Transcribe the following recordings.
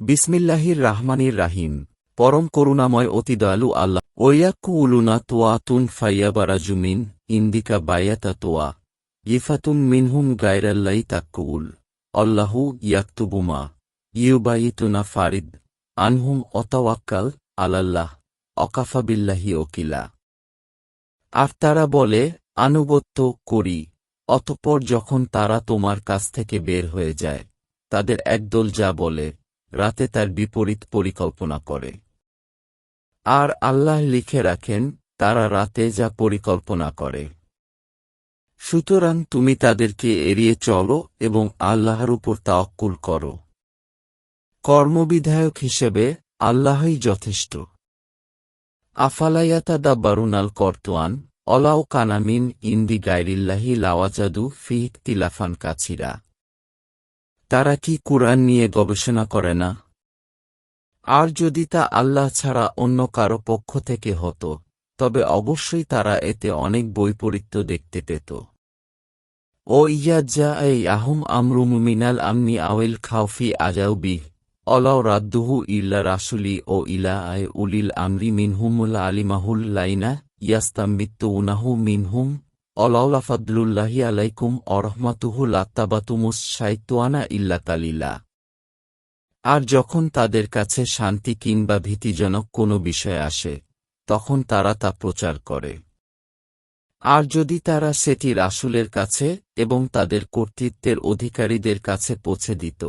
বিসমিল্লাহির রাহমানির রাহিম। পরম করুণাময় অতি দয়ালু আল্লাহ। ওয়াক্কু উলুনা তোয়া তুন ফাইয়াবারাজুমিন ইন্দিকা বায়াতা তোয়া। ইফাতুম মিনহুম গায়রাল্লাই তাক্কুল অল্লাহু ইয়াক্তুবুমা ইউবাইতুনা ফারিদ। আনহুম অতাওয়াক্কাল আলাল্লাহ। অকাফাবিল্লাহি ওকিলা। আর তারা বলে, আনুগত্য করি। অতঃপর যখন তারা তোমার কাছ থেকে বের হয়ে যায়, তাদের একদল যা বলে রাতে তার বিপরীত পরিকল্পনা করে। আর আল্লাহ লিখে রাখেন, তারা রাতে যা পরিকল্পনা করে। সুতরাং তুমি তাদেরকে এড়িয়ে চলো এবং আল্লাহর উপর তাওক্কুল করো। কর্মবিধায়ক হিসেবে আল্লাহই যথেষ্ট। আফালাইয়াতা দা বারুনাল কর্তোয়ান অলাও কানামিন ইন্দি গাইরিল্লাহি লাওয়াজাদু ফিহ তিলাফান কাছিরা। তারা কি কুরআন নিয়ে গবেষণা করে না? আর যদি তা আল্লাহ ছাড়া অন্য কারও পক্ষ থেকে হতো, তবে অবশ্যই তারা এতে অনেক বৈপরীত্য দেখতে পেত। ও ইয়াজ্জা এই আহম আমরুম মিনাল আমনি আওয়েল খাউফি আজাউবি অলাও রাদ্দুহু ইল্লা রাসুলি ও ইলা আয় উলিল আমরি মিনহুমুল আলিমাহুল লাইনা ইয়াস্তাম্বিত্তু উনাহু মিনহুম অলাউলা ফাদলুল্লাহি আলাইকুম অরহমাতুহু লাত্তাবাতুমুস সাইতুয়ানা ইল্লা তালিলা আর যখন তাদের কাছে শান্তি কিংবা ভীতিজনক কোনো বিষয় আসে, তখন তারা তা প্রচার করে। আর যদি তারা সেটি রাসুলের কাছে এবং তাদের কর্তৃত্বের অধিকারীদের কাছে পৌঁছে দিত,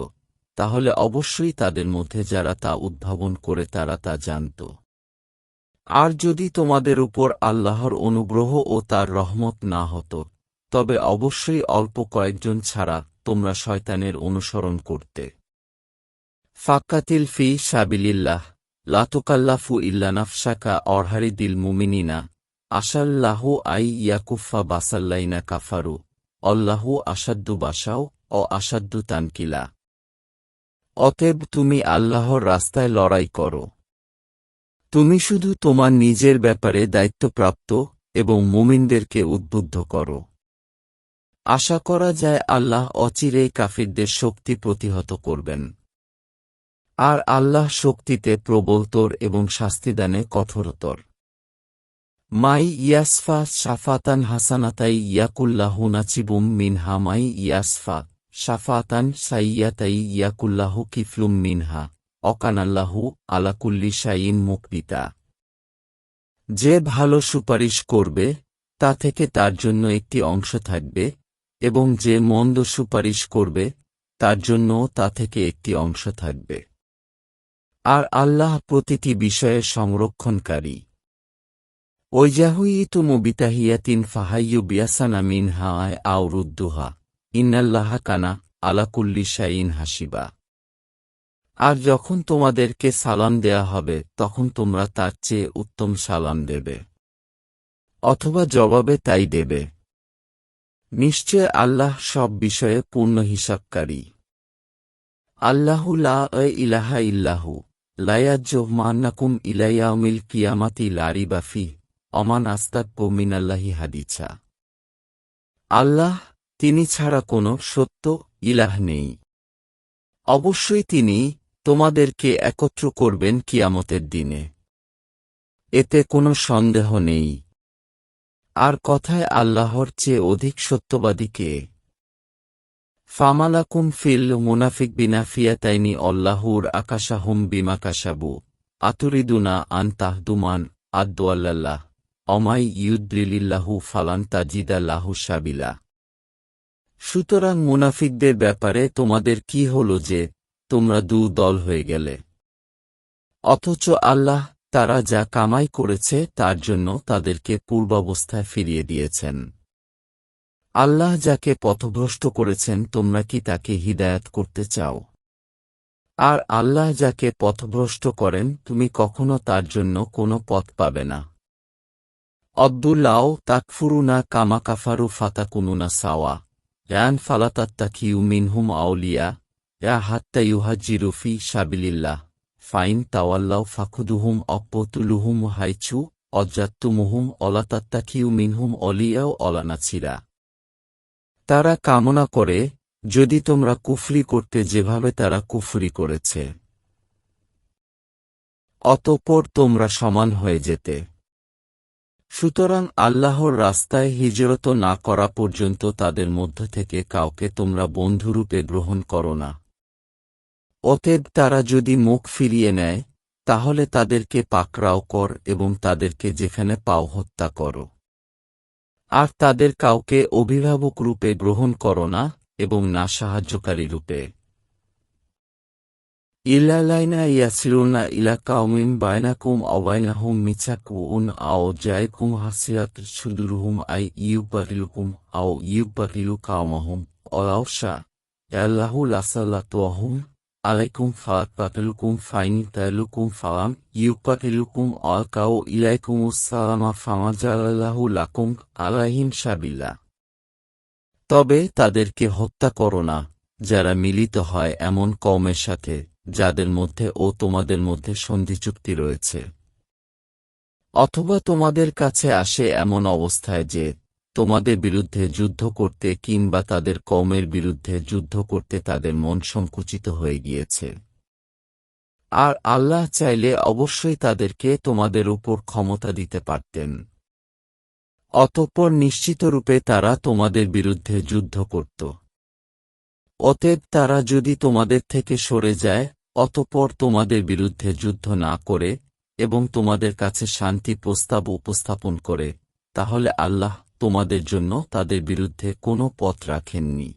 তাহলে অবশ্যই তাদের মধ্যে যারা তা উদ্ভাবন করে তারা তা জানত। আর যদি তোমাদের উপর আল্লাহর অনুগ্রহ ও তার রহমত না হতো, তবে অবশ্যই অল্প কয়েকজন ছাড়া তোমরা শয়তানের অনুসরণ করতে। ফাক্কাতিল ফি সাবিলিল্লাহ, লাতুকাল্লাফু ইল্লানাফসাকা অরহারি দিল মুমিনিনা, আশাল্লাহু আই ইয়াকুফা বাসাল্লাইনা কাফারু, অল্লাহু আসাদ্দু বাসাও ও আসাদ্দু তানকিলা। অতএব তুমি আল্লাহর রাস্তায় লড়াই করো। তুমি শুধু তোমার নিজের ব্যাপারে দায়িত্বপ্রাপ্ত এবং মুমিনদেরকে উদ্বুদ্ধ করো। আশা করা যায় আল্লাহ অচিরেই কাফিরদের শক্তি প্রতিহত করবেন। আর আল্লাহ শক্তিতে প্রবলতর এবং শাস্তিদানে কঠোরতর। মাই ইয়াসফা সাফাতান হাসানাতাই ইয়াকুল্লাহু নাচিবুম মিনহা। মাই ইয়াসফা সাফাতান সাইয়াতাই ইয়াকুল্লাহু কিফলুম মিনহা। অকানাল্লাহু আলাকুল্লি শাইন মুকবিতা যে ভালো সুপারিশ করবে, তা থেকে তার জন্য একটি অংশ থাকবে, এবং যে মন্দ সুপারিশ করবে, তার জন্য তা থেকে একটি অংশ থাকবে। আর আল্লাহ প্রতিটি বিষয়ে সংরক্ষণকারী। ওইজাহুইতু মুবিতাহিয়াতিন ফাহাইয়ু বিয়াসানা মিনহা আয় আউরুদ্দুহা ইন্নাল্লাহ কানা আলাকুল্লি শাইন হাসিবা। আর যখন তোমাদেরকে সালাম দেয়া হবে, তখন তোমরা তার চেয়ে উত্তম সালাম দেবে। অথবা জবাবে তাই দেবে। নিশ্চয় আল্লাহ সব বিষয়ে পূর্ণ হিসাবকারী। আল্লাহু লা ইলাহা ইল্লাহু লায়াজ্জ মান্নাকুম ইলাইয়াউমিল কিয়ামাতি লারি বাফি অমান আস্তাক মিনাল্লাহি হাদিছা আল্লাহ, তিনি ছাড়া কোনো সত্য ইলাহ নেই। অবশ্যই তিনি তোমাদেরকে একত্র করবেন কিয়ামতের দিনে। এতে কোনো সন্দেহ নেই। আর কথায় আল্লাহর চেয়ে অধিক সত্যবাদী কে? ফামালাকুম ফিল মুনাফিক বিনাফিয়াতাইনি অল্লাহুর আকাশাহুম বিমাকাশাবু আতুরিদুনা আন তাহদুমান আদ্দোয়াল্লাহ অমাই ইউদ্রিলিল্লাহু ফালান তাজিদাল্লাহু সাবিলা। সুতরাং মুনাফিকদের ব্যাপারে তোমাদের কি হল যে তোমরা দু দল হয়ে গেলে। অথচ আল্লাহ তারা যা কামাই করেছে তার জন্য তাদেরকে পূর্বাবস্থায় ফিরিয়ে দিয়েছেন। আল্লাহ যাকে পথভ্রষ্ট করেছেন, তোমরা কি তাকে হিদায়াত করতে চাও? আর আল্লাহ যাকে পথভ্রষ্ট করেন, তুমি কখনো তার জন্য কোনো পথ পাবে না। অদ্দুল্লাও তাকফুরুনা কামা কাফারু ফাতাকুনুনা সাওয়া। য়ান ফালাতাত্তাকিউ মিনহুম আউলিয়া। ইয়া হাত্তা ইউহাজিরু ফি সাবিলিল্লাহ। ফাইন তাওয়াল্লাও ফাখুদুহুম অপ্পতুলুহুম হাইচু অজাত্তুমুহুম অলাতাত্তাকিউ মিনহুম অলিয়াও অলানাছিরা। তারা কামনা করে, যদি তোমরা কুফরি করতে যেভাবে তারা কুফরি করেছে। অতঃপর তোমরা সমান হয়ে যেতে। সুতরাং আল্লাহর রাস্তায় হিজরত না করা পর্যন্ত তাদের মধ্য থেকে কাউকে তোমরা বন্ধুরূপে গ্রহণ করো না। অতএব তারা যদি মুখ ফিরিয়ে নেয়, তাহলে তাদেরকে পাকড়াও কর এবং তাদেরকে যেখানে পাও হত্যা করো। আর তাদের কাউকে অভিভাবক রূপে গ্রহণ করো না এবং না সাহায্যকারী রূপে। ইলালাইনা ইয়াসিরুনা ইলা কাউমিন বাইনাকুম অবাইনাহুম মিছাকুন আও জায়কুম হাসিরাত সুদুরহুম আই ইউবারিলুকুম আও ইউবারিলু কাউমাহুম অলাউশা আল্লাহু লাসাল্লাতুহুম আলাইকুম ফালাকাতুলকুম ফাইন তালুকুম ফালাম ইউকাতিলুকুম অলকাও ইলাইকুম সালামা ফামাজালাল্লাহু লাকুম আলাইহিম সাবিল্লা তবে তাদেরকে হত্যা করো না, যারা মিলিত হয় এমন কওমের সাথে, যাদের মধ্যে ও তোমাদের মধ্যে সন্ধি চুক্তি রয়েছে। অথবা তোমাদের কাছে আসে এমন অবস্থায় যে তোমাদের বিরুদ্ধে যুদ্ধ করতে কিংবা তাদের কওমের বিরুদ্ধে যুদ্ধ করতে তাদের মন সংকুচিত হয়ে গিয়েছে। আর আল্লাহ চাইলে অবশ্যই তাদেরকে তোমাদের উপর ক্ষমতা দিতে পারতেন। অতঃপর নিশ্চিতরূপে তারা তোমাদের বিরুদ্ধে যুদ্ধ করত। অতএব তারা যদি তোমাদের থেকে সরে যায়, অতঃপর তোমাদের বিরুদ্ধে যুদ্ধ না করে এবং তোমাদের কাছে শান্তি প্রস্তাব উপস্থাপন করে, তাহলে আল্লাহ তোমাদের জন্য তাদের বিরুদ্ধে কোনো পথ রাখেননি।